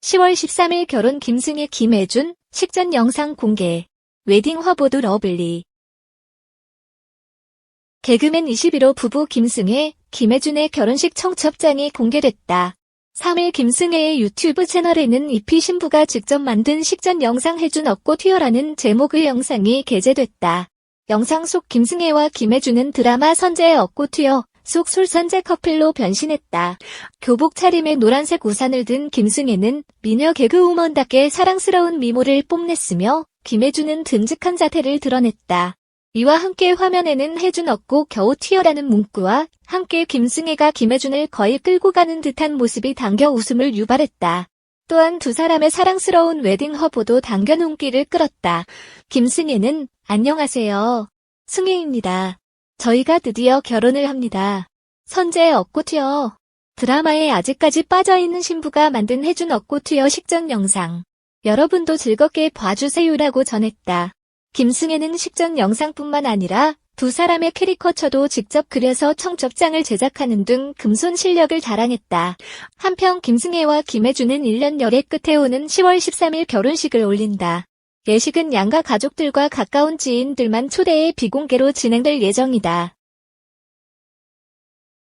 10월 13일 결혼 김승혜 김혜준 식전 영상 공개. 웨딩 화보도 러블리. 개그맨 21호 부부 김승혜, 김혜준의 결혼식 청첩장이 공개됐다. 3일 김승혜의 유튜브 채널에는 이피 신부가 직접 만든 식전 영상 해준 얻고 튀어라는 제목의 영상이 게재됐다. 영상 속 김승혜와 김혜준은 드라마 선제의 얻고 튀어 속 솔선제 커플로 변신했다. 교복 차림에 노란색 우산을 든 김승혜는 미녀 개그우먼답게 사랑스러운 미모를 뽐냈으며 김혜준은 듬직한 자태를 드러냈다. 이와 함께 화면에는 해준 얻고 겨우 튀어라는 문구와 함께 김승혜가 김혜준을 거의 끌고 가는 듯한 모습이 당겨 웃음을 유발했다. 또한 두 사람의 사랑스러운 웨딩 화보도 당겨 눈길을 끌었다. 김승혜는 안녕하세요. 승혜입니다. 저희가 드디어 결혼을 합니다. 선제 얻고 튀어. 드라마에 아직까지 빠져있는 신부가 만든 해준 얻고 튀어 식전 영상. 여러분도 즐겁게 봐주세요라고 전했다. 김승혜는 식전 영상뿐만 아니라 두 사람의 캐리커처도 직접 그려서 청첩장을 제작하는 등 금손 실력을 자랑했다. 한편 김승혜와 김혜준은 1년 열애 끝에 오는 10월 13일 결혼식을 올린다. 예식은 양가 가족들과 가까운 지인들만 초대해 비공개로 진행될 예정이다.